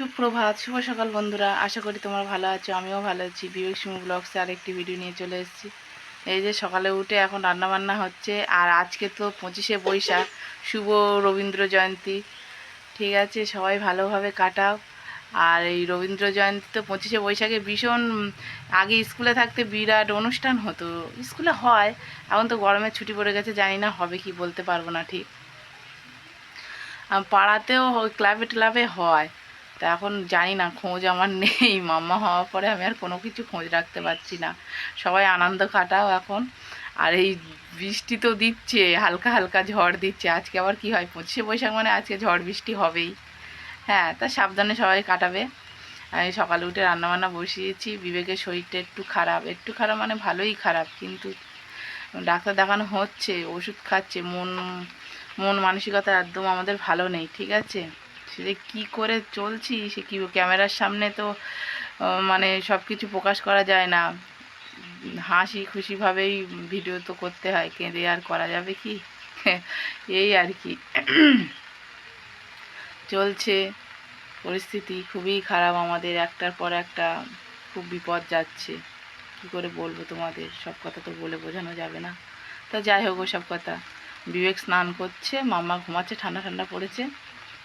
সুপ্রভাত, শুভ সকাল বন্ধুরা। আশা করি তোমরা ভালো আছো, আমিও ভালো আছি। বিবেক সিংহ ব্লগসে আরেকটি ভিডিও নিয়ে চলে এসেছি। এই যে সকালে উঠে এখন রান্নাবান্না হচ্ছে, আর আজকে তো পঁচিশে বৈশাখ, শুভ রবীন্দ্র জয়ন্তী। ঠিক আছে, সবাই ভালোভাবে কাটাও। আর এই রবীন্দ্র জয়ন্তী তো পঁচিশে বৈশাখে ভীষণ আগে স্কুলে থাকতে বিরাট অনুষ্ঠান হতো। স্কুলে হয়, এখন তো গরমের ছুটি পড়ে গেছে, জানি না হবে কি, বলতে পারব না ঠিক। পাড়াতেও ক্লাবে ক্লাবে হয়। তা এখন জানি না, খোঁজ আমার নেই। মাম্মা হওয়ার পরে আমি আর কোনো কিছু খোঁজ রাখতে পারছি না। সবাই আনন্দ কাটাও এখন। আর এই বৃষ্টি তো দিচ্ছে, হালকা হালকা ঝড় দিচ্ছে। আজকে আবার কি হয়? পঁচিশে বৈশাখ মানে আজকে ঝড় বৃষ্টি হবেই। হ্যাঁ তা সাবধানে সবাই কাটাবে। আমি সকালে উঠে রান্নাবান্না বসিয়েছি। বিবেকের শরীরটা একটু খারাপ। একটু খারাপ মানে ভালোই খারাপ, কিন্তু ডাক্তার দেখানো হচ্ছে, ওষুধ খাচ্ছে। মন মন মানসিকতা একদম আমাদের ভালো নেই, ঠিক আছে? সে কী করে চলছি, সে কি ক্যামেরার সামনে তো মানে সব কিছু প্রকাশ করা যায় না। হাসি খুশিভাবেই ভিডিও তো করতে হয়, কেঁদে আর করা যাবে কি? এই আর কি। চলছে, পরিস্থিতি খুবই খারাপ আমাদের, একটার পর একটা খুব বিপদ যাচ্ছে। কি করে বলব তোমাদের? সব কথা তো বলে বোঝানো যাবে না। তা যাই হোক ও সব কথা। বিবেক স্নান করছে, মাম্মা ঘুমাচ্ছে, ঠান্ডা ঠান্ডা পড়েছে,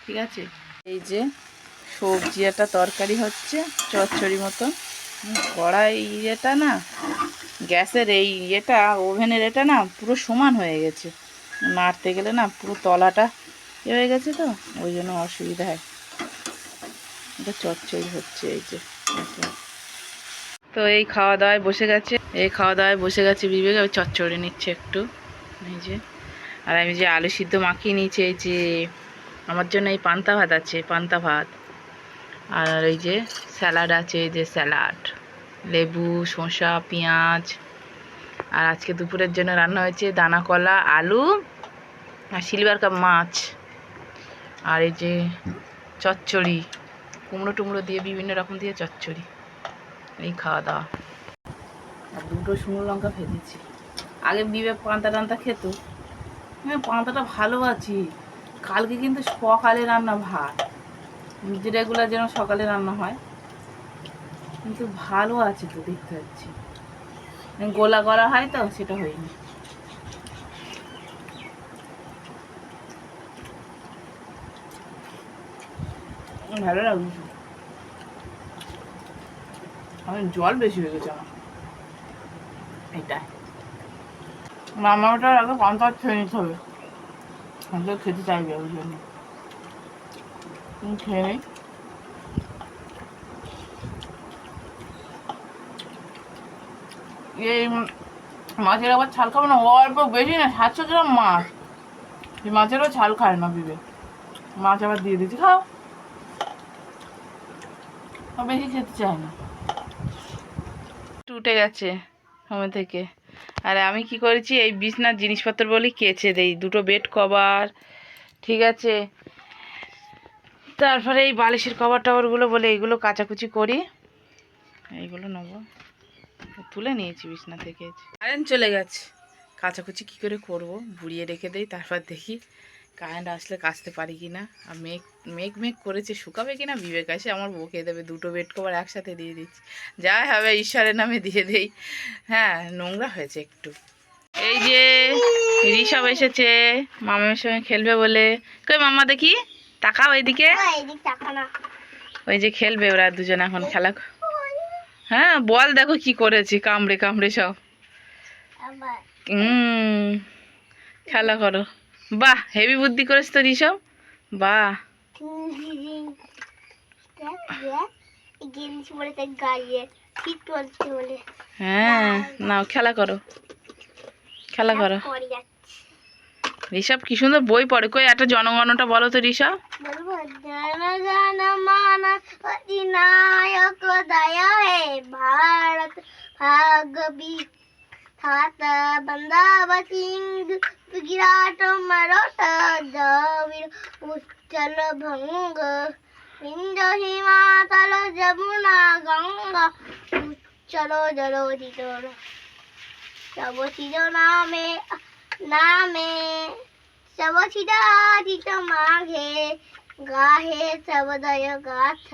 ঠিক আছে? এই যে সবজি একটা তরকারি হচ্ছে, চচ্চড়ি মতো কড়াই ইয়েটা না, গ্যাসের এই ইয়েটা, ওভেনের এটা না পুরো সমান হয়ে গেছে। নাড়তে গেলে না পুরো তলাটা এ হয়ে গেছে তো, ওই জন্য অসুবিধা হয়। এটা চচ্চড়ি হচ্ছে এই যে। তো এই খাওয়া দাওয়ায় বসে গেছে, এই খাওয়া দাওয়ায় বসে গেছে বিবেক চচ্চড়ি নিচ্ছে একটু, এই যে। আর আমি যে আলু সিদ্ধ মাখিয়ে নিয়েছি, এই যে আমার জন্য এই পান্তা ভাত আছে, পান্তা ভাত। আর এই যে স্যালাড আছে, এই যে স্যালাড। লেবু, শসা, পেঁয়াজ। আর আজকে দুপুরের জন্য রান্না হয়েছে দানা কলা, আলু আর সিলভার কাপ মাছ। আর এই যে চচ্চড়ি, কুমড়ো টুমড়ো দিয়ে বিভিন্ন রকম দিয়ে চচ্চড়ি। এই খাওয়া দাওয়া। আর দুটো শুকনো লঙ্কা ভেজেছি আগে বিবেক পান্তা টান্তা খেত। হ্যাঁ পান্তাটা ভালো আছি। কালকে কিন্তু সকালে রান্না ভাত। রেগুলার যেন সকালে রান্না হয়। কিন্তু ভালো আছে তো দেখতে পাচ্ছি। গোলা গলা হয় তো, সেটা হয়নি। ভালো লাগছে। আমার জল বেশি হয়ে গেছে আমার। এটা মামাটার আগে পান্তা খেয়ে নিতে হবে। পান্তা খেতে চাইবে ওই জন্য খেয়ে নেই এই মাছের আবার ছাল খাবে না অল্প বেশি না সাতশো গ্রাম মাছ এই মাছেরও ছাল খায় না বিবে মাছ আবার দিয়ে দিচ্ছি খাও বেশি খেতে চায় না উঠে গেছে সময় থেকে। আর আমি কি করেছি, এই বিছনার জিনিসপত্র বলি কেচে দেই, দুটো বেড কভার ঠিক আছে? তারপরে এই বালিশের কভার টভারগুলো বলে এইগুলো কাচাকুচি করি। এইগুলো নেব। তুলে নিয়েছি বিছনা থেকে। কারেন্ট চলে গেছে। কাচাকুচি কী করে করব? বুড়িয়ে রেখে দেই, তারপর দেখি কারেন্ট আসলে কাচতে পারি কি না আর মেঘ মেঘ মেঘ করেছে শুকাবে কি না বিবেক আসে আমার বকে দেবে দুটো বেড কভার একসাথে দিয়ে দিচ্ছি। যাই হবে ঈশ্বরের নামে দিয়ে দেই। হ্যাঁ নোংরা হয়েছে একটু। এই যে ঋষভ এসেছে মামার সঙ্গে খেলবে বলে। কই মামা দেখি তাকাও এইদিকে ওই যে খেলবে ওরা দুজন এখন খেলা হ্যাঁ বল দেখো কি করেছি কামড়ে কামড়ে সব। হুম খেলা করো। বাহ হেভি বুদ্ধি করেছ তো ঋষভ। বাহ। হ্যাঁ নাও খেলা করো। খেলা করো। ঋষভ কি সুন্দর বই পড়ে। কই একটা জনগণটা বলো তো ঋষভ। মান অধিনায়ক দয়া হে ভারত ভাগ বন্দাব गिरा मारो सजावीर उच्चल भंग विंद हिमाचल जमुना गंगा उच्चलो जलो चितोर सब चिज नामे नामे सब चिदा चित माघे गाहे सबदय गाथ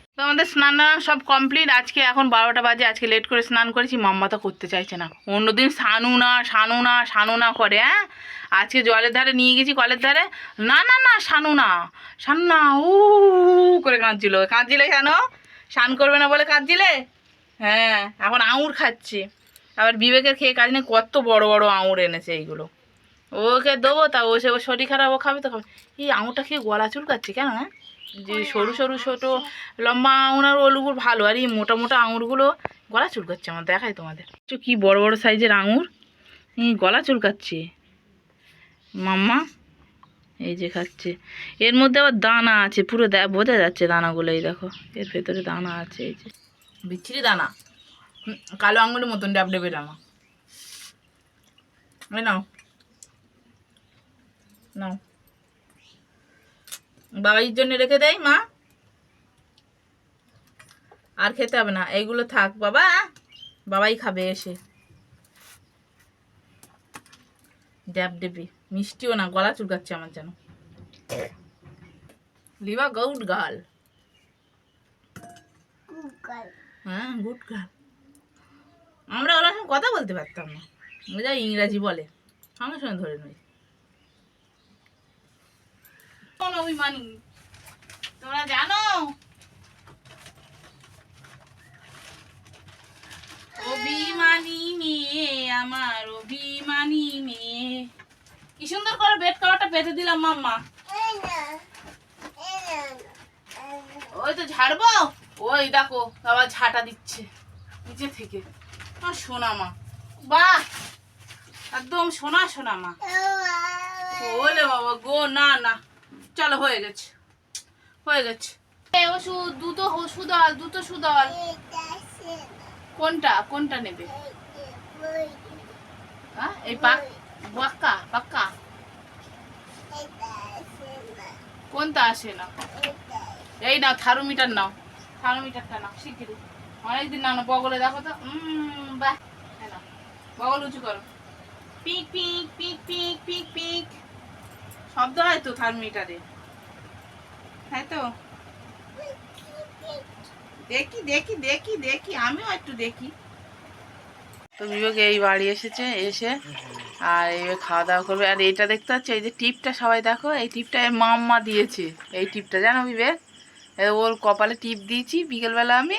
তো আমাদের স্নান সব কমপ্লিট আজকে এখন বারোটা বাজে, আজকে লেট করে স্নান করেছি, মাম্মা তো করতে চাইছে না। অন্যদিন সানু না সানু না সানু না করে হ্যাঁ আজকে জলের ধারে নিয়ে গেছি কলের ধারে। না না না, সানু না সানু না, উ করে কাঁদছিল। কাঁদছিলে কেন? স্নান করবে না বলে কাঁদছিলে? হ্যাঁ এখন আঙুর খাচ্ছে। আবার বিবেকের খেয়ে কাজ নেই, কত বড় বড় আঙুর এনেছে এইগুলো। ওকে দেবো তা, ও সে শরীর খারাপ, ও খাবে তো খাবে। এই আঙুরটা খেয়ে গলা চুল চুলকাচ্ছে কেন হ্যাঁ যে সরু সরু ছোটো লম্বা আঙুর আর ওলুগুলো ভালো। আর এই মোটা মোটা আঙুরগুলো গলা চুলকাচ্ছে আমার দেখাই তোমাদের। তো কি বড় বড় সাইজের আঙুর? এই গলা চুলকাচ্ছে। মাম্মা এই যে খাচ্ছে। এর মধ্যে আবার দানা আছে পুরো দে- বোঝা যাচ্ছে দানাগুলো এই দেখো। এর ভেতরে দানা আছে এই যে। বিচ্ছিরি দানা। কালো আঙুরের মতন ডাব ডেবে দানা নাও। নাও। বাবাইয়ের জন্য রেখে দেয় মা। আর খেতে হবে না এইগুলো থাক বাবা। বাবাই খাবে এসে। ড্যাব ডেবি মিষ্টিও না গলা চুলকাচ্ছে আমার যেন। লিবা গৌড গাল হ্যাঁ গুড গাল আমরা ওরা সঙ্গে কথা বলতে পারতাম না। যা ইংরাজি বলে সঙ্গে সঙ্গে ধরে নই কোন অভিমানী। তোমরা জানো? অভিমানী মেয়ে, আমার অভিমানী মেয়ে। কি সুন্দর করে বেড কভারটা পেতে দিলাম, মাম্মা। ওই তো ঝাড়বো? ওই দেখো, বাবা ঝাঁটা দিচ্ছে নিচে থেকে। আমার সোনা মা। বাহ! একদম সোনা সোনা মা। ওলে বাবা গো, না না। চলো হয়ে গেছে। হয়ে গেছে। ওষুধ, দুটো আল দুটো সুদল কোনটা কোনটা নেবে? হ্যাঁ এই বাক্কা পাক্কা কোনটা আসে না? এই নাও থার্মোমিটার নাও। থার্মোমিটারটা নাও শিগগিরি অনেকদিন নাও না, বগলে দেখো তো। বাহ এই বগল উঁচু করো। পিক পিক পিক পিক পিক পিক। শব্দ হয় তো থার্মোমিটারে তাই তো? দেখি দেখি দেখি দেখি, আমিও একটু দেখি। তো বিবেক এই বাড়ি এসেছে, এসে আর এইভাবে খাওয়া দাওয়া করবে। আর এইটা দেখতে পাচ্ছ, এই যে টিপটা সবাই দেখো, এই টিপটা মাম্মা দিয়েছে। এই টিপটা, জানো বিবেক? ওর কপালে টিপ দিয়েছি, বিকেলবেলা আমি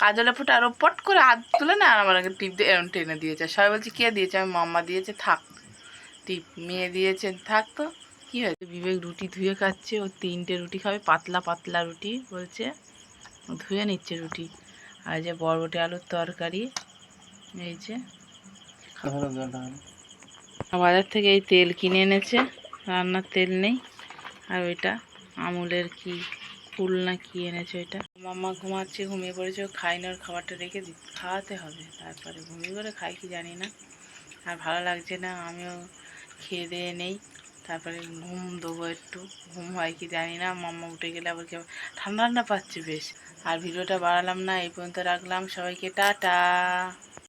কাজলে ফুটে আরও পট করে হাত তুলে না আর আমার টিপ দিয়ে, এরম টেনে দিয়েছে। সবাই বলছে, কে দিয়েছে? আমি, মাম্মা দিয়েছে, থাক। টিপ, মেয়ে দিয়েছে, থাক তো। কী হয়েছে বিবেক রুটি ধুয়ে খাচ্ছে ও তিনটে রুটি খাবে পাতলা পাতলা রুটি বলছে। ধুয়ে নিচ্ছে রুটি। আর যে বরবটি আলুর তরকারি এই যে। বাজার থেকে এই তেল কিনে এনেছে রান্নার তেল নেই। আর ওইটা আমুলের কি ফুল না কি এনেছে ওইটা। মাম্মা ঘুমাচ্ছে ঘুমিয়ে পড়েছে ও খাই না ওর খাবারটা রেখে দি খাওয়াতে হবে। তারপরে ঘুমিয়ে করে খাই কি জানি না। আর ভালো লাগছে না আমিও খেয়ে দিয়ে নেই। তারপরে ঘুম দেবো একটু। ঘুম হয় কি জানি না, মাম্মা উঠে গেলে আবার কেমন, ঠান্ডা ঠান্ডা পাচ্ছি বেশ। আর ভিডিওটা বাড়ালাম না, এই পর্যন্ত রাখলাম। সবাইকে টাটা।